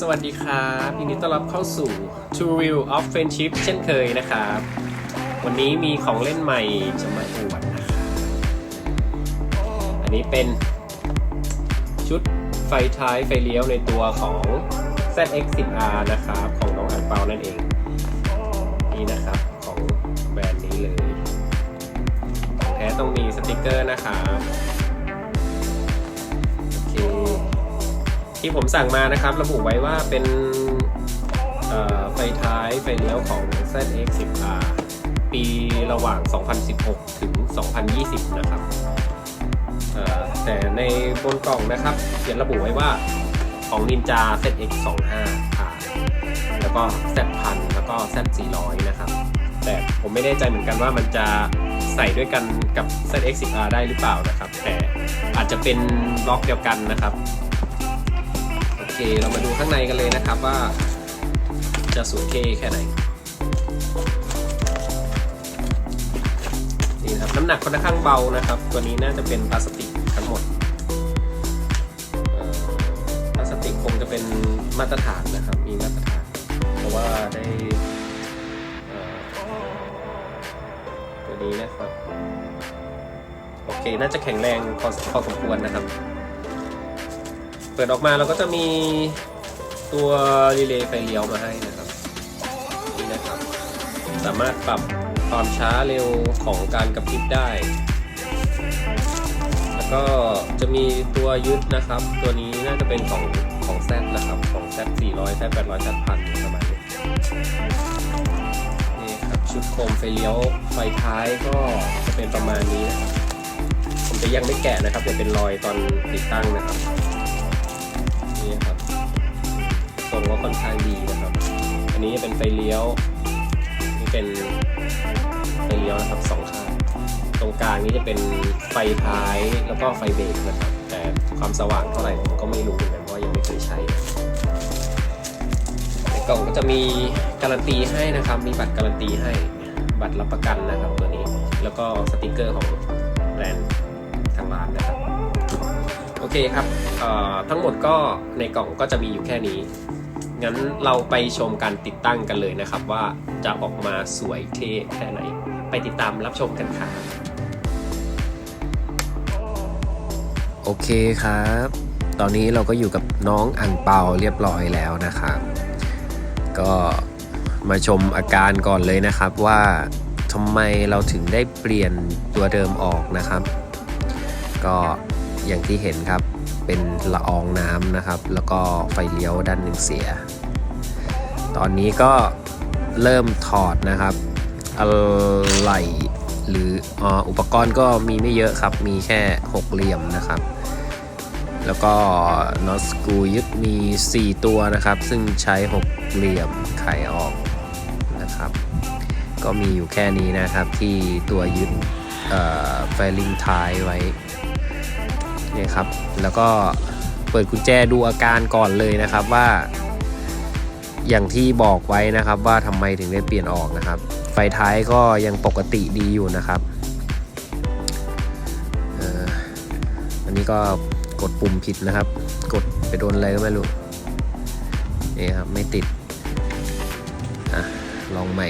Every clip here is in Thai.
สวัสดีครับยินดีต้อนรับเข้าสู่ True Real of Friendship เช่นเคยนะครับ วันนี้มีของเล่นใหม่จะมาอวดนะครับอันนี้เป็นชุดไฟท้ายไฟเลี้ยวในตัวของ ZX10R นะครับ ของน้องอันเปานั่นเอง นี่นะครับของแบรนด์นี้เลย ของแท้ต้องมีสติกเกอร์นะครับ โอเค ที่ผมสั่งมานะครับ ระบุไว้ว่าเป็นไฟท้ายไฟเลี้ยวของ ZX10R ปีระหว่าง 2016 ถึง 2020 นะครับแต่ในบนกล่องนะครับเขียนระบุไว้ว่าของ Ninja ZX25R แล้วก็ Z1000 แล้วก็ Z400 นะครับ แต่ผมไม่แน่ใจเหมือนกันว่ามันจะใส่ด้วยกันกับ ZX10R ได้หรือเปล่านะครับ แต่อาจจะเป็นบล็อกเดียวกันนะครับ เค เรามาดูข้างในกันเลยนะครับว่าจะสวยเท่แค่ไหน นี่นะครับ น้ำหนักค่อนข้างเบานะครับ ตัวนี้น่าจะเป็นพลาสติกทั้งหมดพลาสติกคงจะเป็นมาตรฐานนะครับ มีมาตรฐาน เพราะว่าได้ตัวนี้นะครับ โอเค น่าจะแข็งแรงพอพอสมควรนะครับ เปิดออกมาเราก็จะมีตัวรีเลย์ไฟเลี้ยวมาให้นะครับนี่นะครับ สามารถปรับความช้าเร็วของการกระพริบได้ แล้วก็จะมีตัวยึดนะครับ ตัวนี้น่าจะเป็นของของแซนะครับ ของแซ400แซ800แซพันประมาณนี้นี่ครับชุดโคมไฟเลี้ยวไฟท้ายก็จะเป็นประมาณนี้นะครับ ผมจะยังไม่แกะนะครับจะเป็นรอยตอนติดตั้งนะครับ ก็ค่อนข้างดีนะครับ อันนี้เป็นไฟเลี้ยว นี่เป็นไฟเลี้ยวนะครับสองข้าง ตรงกลางนี้จะเป็นไฟท้ายแล้วก็ไฟเบรกนะครับ แต่ความสว่างเท่าไหร่ผมก็ไม่รู้เหมือนกันเพราะยังไม่เคยใช้ในกล่องก็จะมีการันตีให้นะครับ มีบัตรการันตีให้ บัตรรับประกันนะครับตัวนี้ แล้วก็สติกเกอร์ของแบรนด์ทางร้านนะครับโอเคครับทั้งหมดก็ในกล่องก็จะมีอยู่แค่นี้ งั้นเราไปชมการติดตั้งกันเลยนะครับ ว่าจะออกมาสวยเท่แค่ไหน ไปติดตามรับชมกันครับโอเคครับ ตอนนี้เราก็อยู่กับน้องอังเปาเรียบร้อยแล้วนะครับ ก็มาชมอาการก่อนเลยนะครับว่าทำไมเราถึงได้เปลี่ยนตัวเดิมออกนะครับ ก็อย่างที่เห็นครับ เป็นละอองน้ำนะครับ แล้วก็ไฟเลี้ยวด้านหนึ่งเสีย ตอนนี้ก็เริ่มถอดนะครับอะไหล่หรือออุปกรณ์ก็มีไม่เยอะครับ มีแค่หกเหลี่ยมนะครับ แล้วก็น็อตสกรูยึดมี 4 ตัวนะครับ ซึ่งใช้หกเหลี่ยมไขออกนะครับ ก็มีอยู่แค่นี้นะครับที่ตัวยึดไฟลิงท้ายไว้ นี่ยครับ แล้วก็เปิดกุญแจดูอาการก่อนเลยนะครับว่า อย่างที่บอกไว้นะครับว่าทำไมถึงได้เปลี่ยนออกนะครับ ไฟท้ายก็ยังปกติดีอยู่นะครับอันนี้ก็กดปุ่มผิดนะครับ กดไปโดนอะไรก็ไม่รู้นี่ครับไม่ติดอะลองใหม่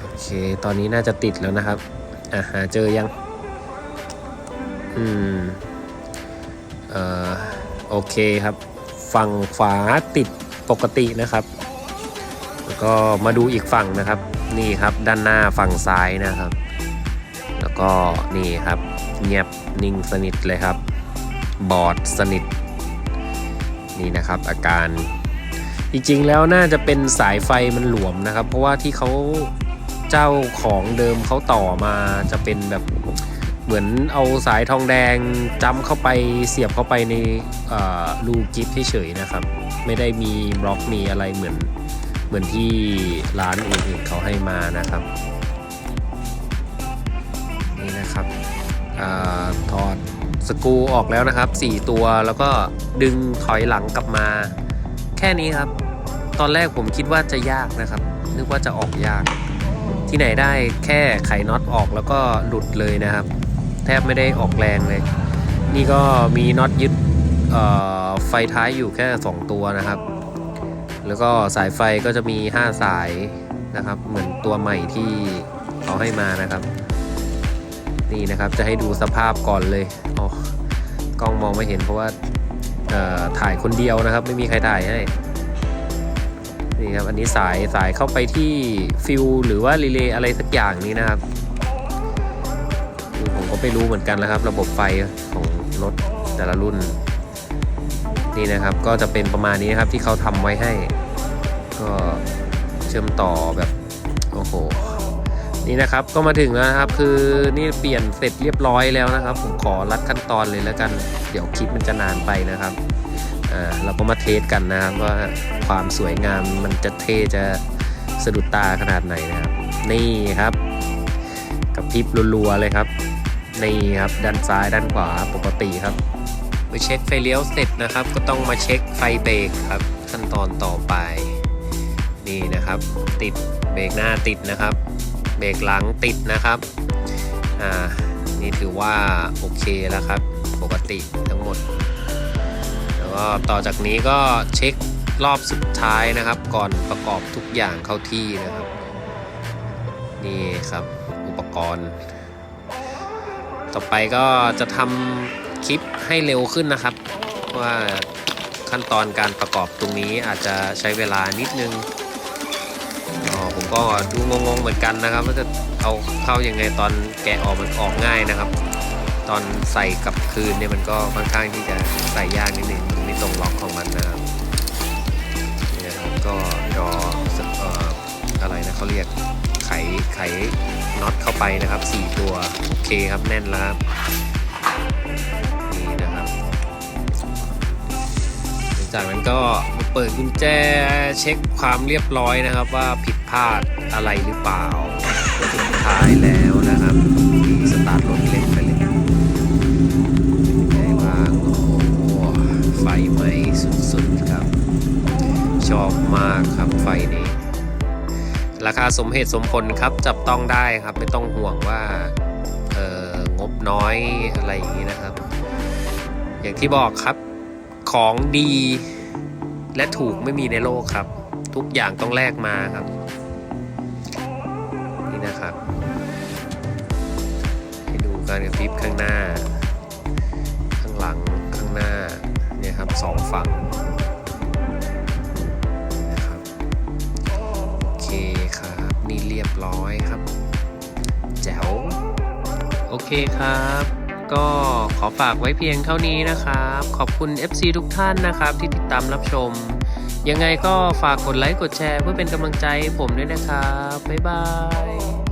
โอเค ตอนนี้น่าจะติดแล้วนะครับ อะหาเจอยัง อืมเอ่อโอเคครับ ฝั่งขวาติดปกตินะครับ แล้วก็มาดูอีกฝั่งนะครับ นี่ครับด้านหน้าฝั่งซ้ายนะครับ แล้วก็นี่ครับเงียบนิ่งสนิทเลยครับ บอดสนิท นี่นะครับอาการจริงๆแล้วน่าจะเป็นสายไฟมันหลวมนะครับ เพราะว่าที่เขาเจ้าของเดิมเขาต่อมาจะเป็นแบบ เหมือนเอาสายทองแดงจำเข้าไปเสียบเข้าไปในรูกิฟเฉยๆนะครับ ไม่ได้มีบล็อกมีอะไรเหมือนเหมือนที่ร้านอื่นๆเขาให้มานะครับ นี่นะครับอถอดสกรูออกแล้วนะครับ 4 ตัวแล้วก็ดึงถอยหลังกลับมา แค่นี้ครับ ตอนแรกผมคิดว่าจะยากนะครับ นึกว่าจะออกยาก ที่ไหนได้แค่ไขน็อตออกแล้วก็หลุดเลยนะครับ แทบไม่ได้ออกแรงเลย นี่ก็มีน็อตยึดไฟท้ายอยู่แค่ 2 ตัวนะครับ แล้วก็สายไฟก็จะมี 5 สายนะครับ เหมือนตัวใหม่ที่เขาให้มานะครับ นี่นะครับจะให้ดูสภาพก่อนเลยอ๋อกล้องมองไม่เห็นเพราะว่าถ่ายคนเดียวนะครับ ไม่มีใครถ่ายให้นี่ครับอันนี้สายสายเข้าไปที่ฟิวหรือว่ารีเลย์อะไรสักอย่างนี้นะครับ ผมก็ไม่รู้เหมือนกันนะครับ ระบบไฟของรถแต่ละรุ่น นี่นะครับก็จะเป็นประมาณนี้นะครับที่เขาทำไว้ให้ ก็เชื่อมต่อแบบโอ้โหนี่นะครับก็มาถึงแล้วนะครับคือนี่เปลี่ยนเสร็จเรียบร้อยแล้วนะครับ ผมขอรัดขั้นตอนเลยแล้วกัน เดี๋ยวคลิปมันจะนานไปนะครับอ่าเราก็มาเทสกันนะครับว่าความสวยงามมันจะเท่จะสะดุดตาขนาดไหนนะครับ นี่ครับ กับพริบรัวๆเลยครับนี่ครับด้านซ้ายด้านขวาปกติครับไปเช็คไฟเลี้ยวเสร็จนะครับ ก็ต้องมาเช็คไฟเบรกครับ ขั้นตอนต่อไป นี่นะครับ ติดเบรกหน้าติดนะครับ เบรกหลังติดนะครับอ่านี่ถือว่าโอเคแล้วครับ ปกติทั้งหมด แล้วก็ต่อจากนี้ก็เช็ครอบสุดท้ายนะครับ ก่อนประกอบทุกอย่างเข้าที่นะครับ นี่ครับอุปกรณ์ ต่อไปก็จะทำคลิปให้เร็วขึ้นนะครับ ว่าขั้นตอนการประกอบตรงนี้อาจจะใช้เวลานิดนึงอ๋อผมก็ดูงงๆเหมือนกันนะครับว่าจะเอาเข้ายังไงตอนแกะออกมันออกง่ายนะครับ ตอนใส่กลับคืนเนี่ยมันก็ค่อนข้างที่จะใส่ยากนิดนึงไม่ตรงล็อกของมันนะครับเนี่ยครับก็รอ อะไรนะเขาเรียกไขไขน็อตเข้าไปนะครับ 4 ตัวโอเคครับแน่นแล้วครับนี่นะครับหลังจากนั้นก็มาเปิดกุญแจเช็คความเรียบร้อยนะครับ ว่าผิดพลาดอะไรหรือเปล่าสุดท้ายแล้ว สมเหตุสมผลครับจับต้องได้ครับไม่ต้องห่วงว่าเอองบน้อยอะไรอย่างนี้นะครับ อย่างที่บอกครับของดีและถูกไม่มีในโลกครับ ทุกอย่างต้องแลกมาครับ นี่นะครับ ให้ดูการกระพริบข้างหน้า ข้างหลังข้างหน้าเนี่ยครับสองฝั่ง รียบร้อยครับ แจ๋ว โอเคครับ ก็ขอฝากไว้เพียงเท่านี้นะครับ ขอบคุณ FC ทุกท่านนะครับ ที่ติดตามรับชม ยังไงก็ฝากกดไลค์กดแชร์เพื่อเป็นกำลังใจให้ผมด้วยนะครับ บ๊ายบาย